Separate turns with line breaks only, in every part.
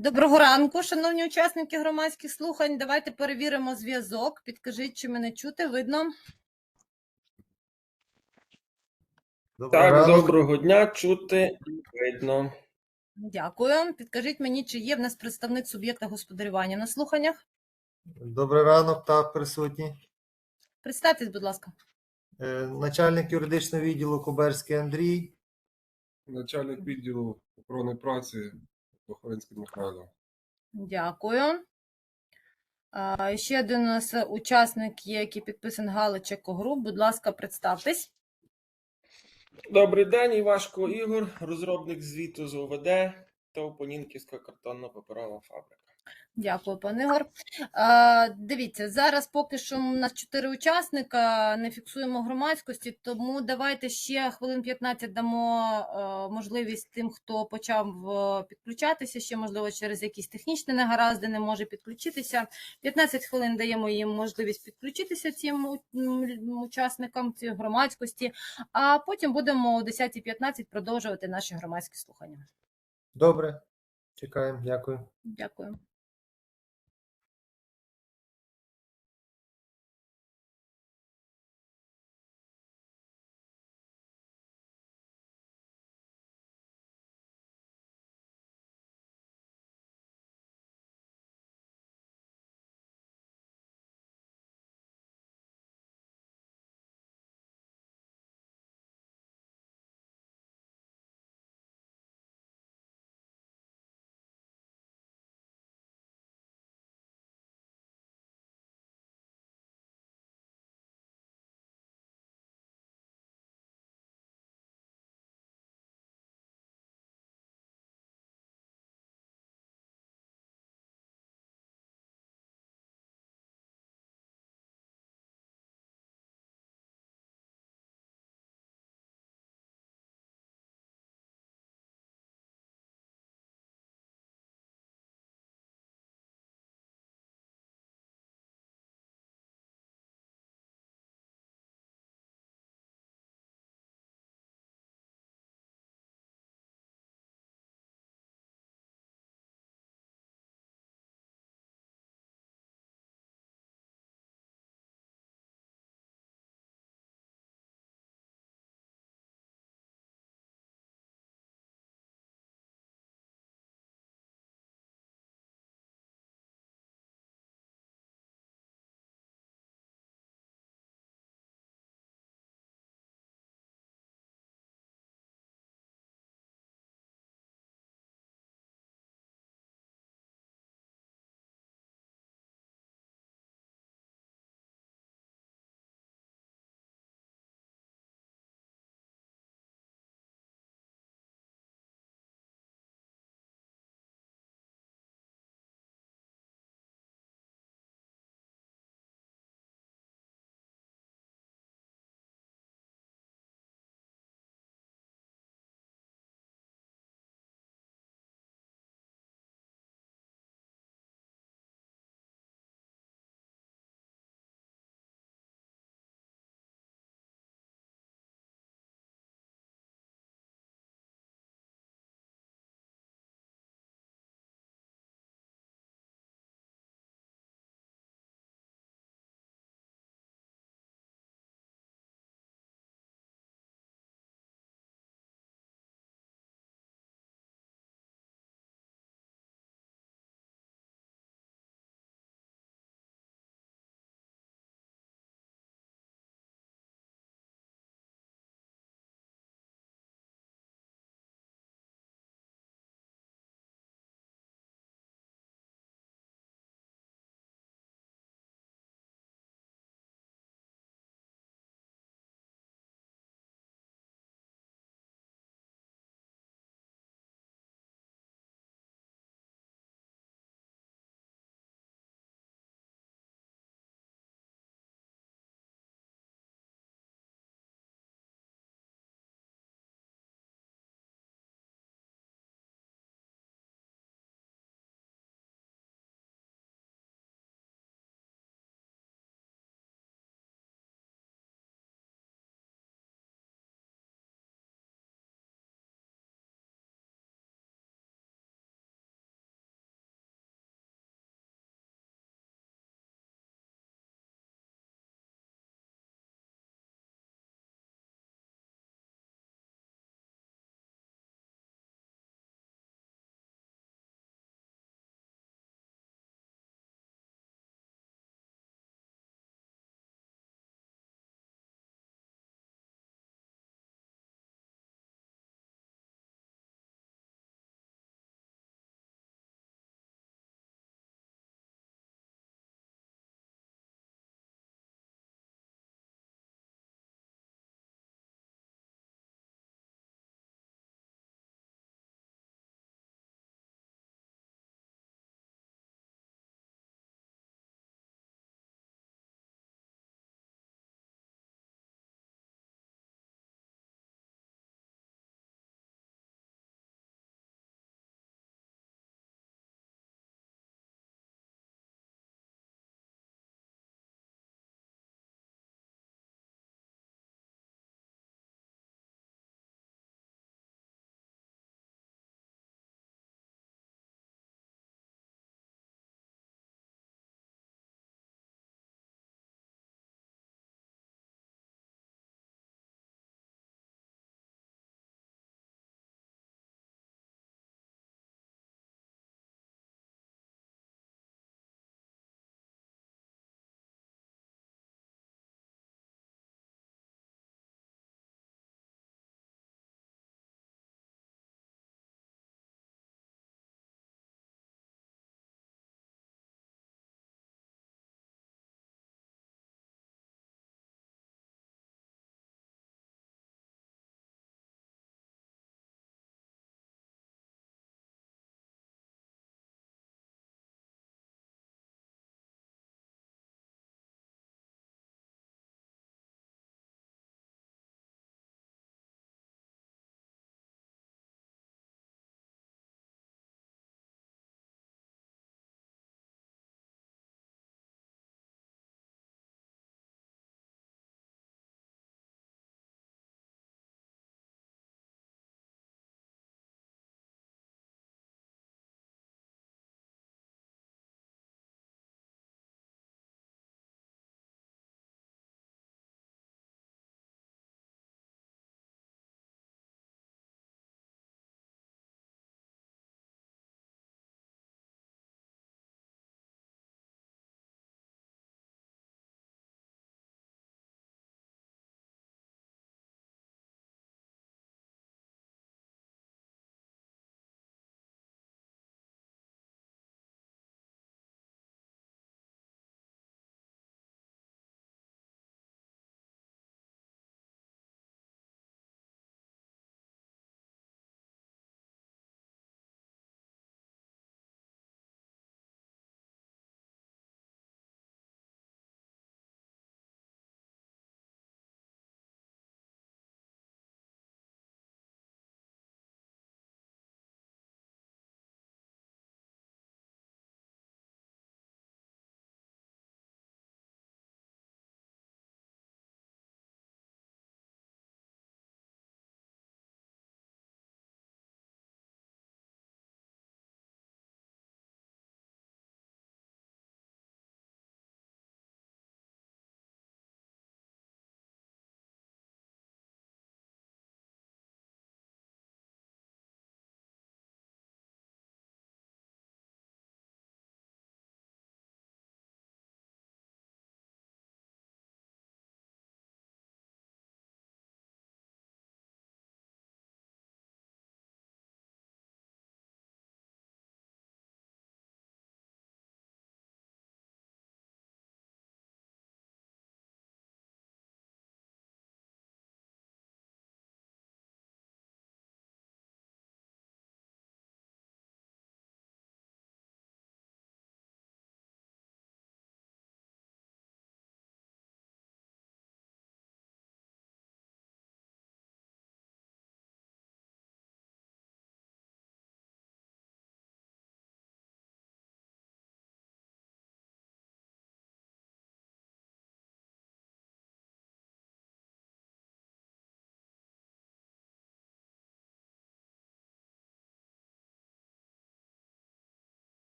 Доброго ранку, шановні учасники громадських слухань. Давайте перевіримо зв'язок. Підкажіть, чи мене чути, видно.
Доброго
Так,
ранку.
доброго дня, чути видно.
Дякую. Підкажіть мені, чи є в нас представник суб'єкта господарювання на слуханнях?
Добрий ранок, так, присутні.
Представтесь, будь ласка.
Е, Начальник юридичного відділу Куберський Андрій.
Начальник відділу охорони праці Охоринський Михайло.
Дякую. А, ще один у нас учасник є, який підписаний Галичек Груп. Будь ласка, представтесь.
Добрий день, Івашко Ігор, розробник звіту з ОВД та Опонінківська картонно-паперова фабрика.
Дякую, пане Ігор. Дивіться, зараз поки що у нас чотири учасника, не фіксуємо громадськості, тому давайте ще хвилин 15 дамо можливість тим, хто почав підключатися, ще можливо через якісь технічні негаразди не може підключитися. 15 хвилин даємо їм можливість підключитися цим учасникам цієї громадськості, а потім будемо о 10.15 продовжувати наші громадські слухання.
Добре. Чекаємо, дякую.
Дякую.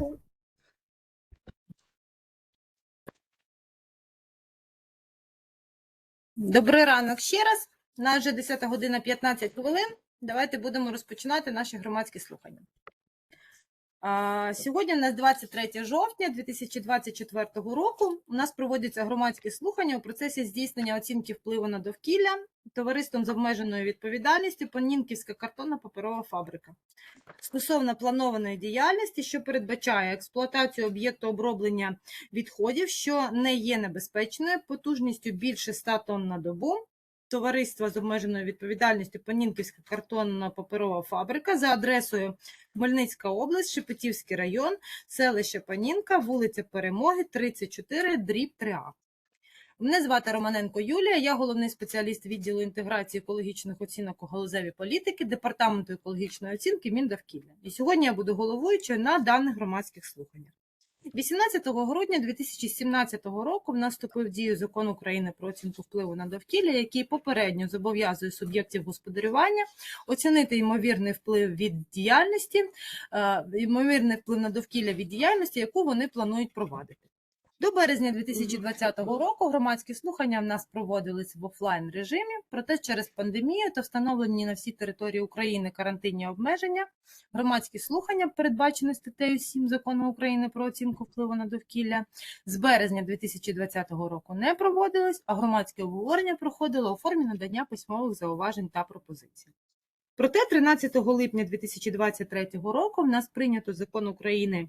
Лампу. Добрий ранок ще раз. У нас вже 10 година 15 хвилин. Давайте будемо розпочинати наші громадські слухання. Сьогодні у нас 23 жовтня 2024 року. У нас проводяться громадські слухання у процесі здійснення оцінки впливу на довкілля товариством з обмеженою відповідальністю Понінківська картонна паперова фабрика. Стосовно планованої діяльності, що передбачає експлуатацію об'єкту оброблення відходів, що не є небезпечною, потужністю більше 100 тонн на добу. Товариства з обмеженою відповідальністю Понінківська картонна паперова фабрика за адресою Хмельницька область, Шепетівський район, селище Панінка, вулиця Перемоги, 34, дріб 3А. Мене звати Романенко Юлія, я головний спеціаліст відділу інтеграції екологічних оцінок у галузевій політики Департаменту екологічної оцінки Міндовкілля. І сьогодні я буду головуючою на даних громадських слуханнях. 18 грудня 2017 року в нас вступив в дію закон України про оцінку впливу на довкілля, який попередньо зобов'язує суб'єктів господарювання оцінити ймовірний вплив від діяльності, е, ймовірний вплив на довкілля від діяльності, яку вони планують провадити. До березня 2020 року громадські слухання в нас проводились в офлайн режимі, проте через пандемію та встановлені на всій території України карантинні обмеження. Громадські слухання, передбачені статтею 7 закону України про оцінку впливу на довкілля, з березня 2020 року не проводились, а громадське обговорення проходило у формі надання письмових зауважень та пропозицій. Проте 13 липня 2023 року в нас прийнято закон України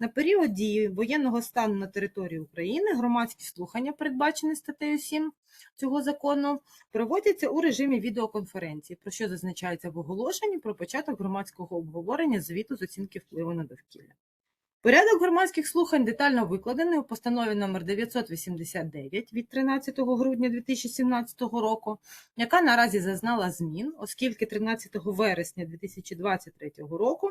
на період дії воєнного стану на території України громадські слухання, передбачені статтею 7 цього закону, проводяться у режимі відеоконференції, про що зазначається в оголошенні про початок громадського обговорення звіту з оцінки впливу на довкілля. Порядок громадських слухань детально викладений у постанові номер 989 від 13 грудня 2017 року, яка наразі зазнала змін, оскільки 13 вересня 2023 року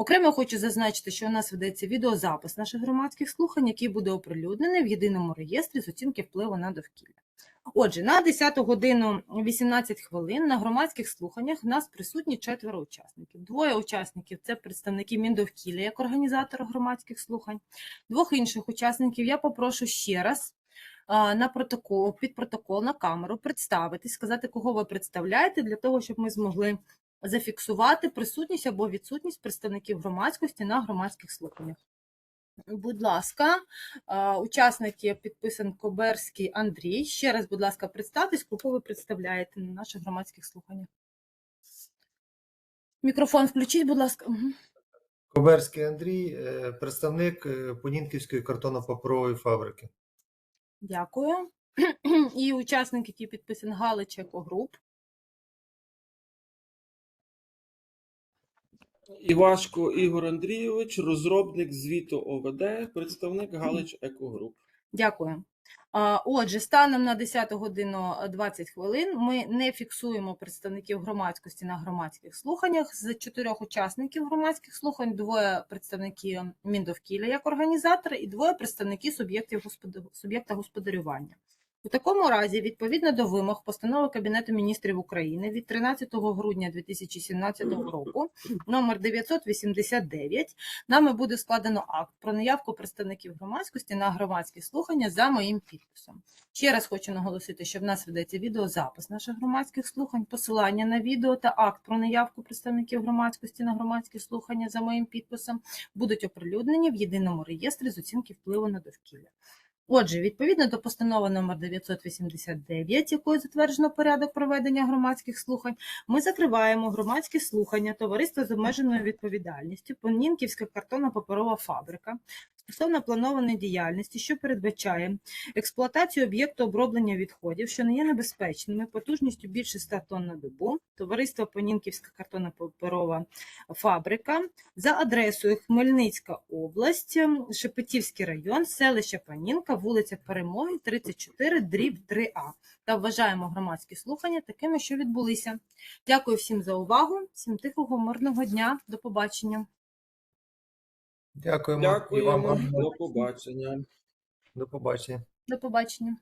Окремо хочу зазначити, що у нас ведеться відеозапис наших громадських слухань, який буде оприлюднений в єдиному реєстрі з оцінки впливу на довкілля. Отже, на 10 годину 18 хвилин на громадських слуханнях у нас присутні четверо учасників. Двоє учасників це представники Міндовкілля як організатора громадських слухань. Двох інших учасників я попрошу ще раз на протокол, під протокол на камеру представити, сказати, кого ви представляєте, для того, щоб ми змогли зафіксувати присутність або відсутність представників громадськості на громадських слуханнях. Будь ласка, учасник є підписан Коберський Андрій. Ще раз, будь ласка, представтесь, кого ви представляєте на наших громадських слуханнях. Мікрофон включіть, будь ласка.
Коберський Андрій, е, представник е, Понінківської картонно-паперової фабрики.
Дякую. І учасник, який підписаний Галич Екогруп.
Івашко Ігор Андрійович, розробник звіту ОВД, представник Галич Екогруп.
Дякую. Отже, станом на 10 годину е, 20 хвилин ми не фіксуємо представників громадськості на громадських слуханнях. З чотирьох учасників громадських слухань двоє представників Міндовкілля як організатори і двоє представників суб'єктів суб'єкта господарювання. У такому разі, відповідно до вимог постанови Кабінету міністрів України від 13 грудня 2017 року, номер 989, нами буде складено акт про наявку представників громадськості на громадські слухання за моїм підписом. Ще раз хочу наголосити, що в нас ведеться відеозапис наших громадських слухань, посилання на відео та акт про наявку представників громадськості на громадські слухання за моїм підписом будуть оприлюднені в єдиному реєстрі з оцінки впливу на довкілля. Отже, відповідно до постанови номер 989, якою затверджено порядок проведення громадських слухань, ми закриваємо громадські слухання товариства з обмеженою відповідальністю Понінківська картонно-паперова фабрика стосовно планованої діяльності, що передбачає експлуатацію об'єкту оброблення відходів, що не є небезпечними, потужністю більше 100 тонн на добу, товариство Понінківська картонно-паперова фабрика за адресою Хмельницька область, Шепетівський район, селище Панінка, вулиця Перемоги, 34, дріб 3А. Та вважаємо громадські слухання такими, що відбулися. Дякую всім за увагу, всім тихого, мирного дня, до побачення.
Дякуємо. І вам
Дякуємо.
гарного-
До побачення.
До побачення.
До побачення.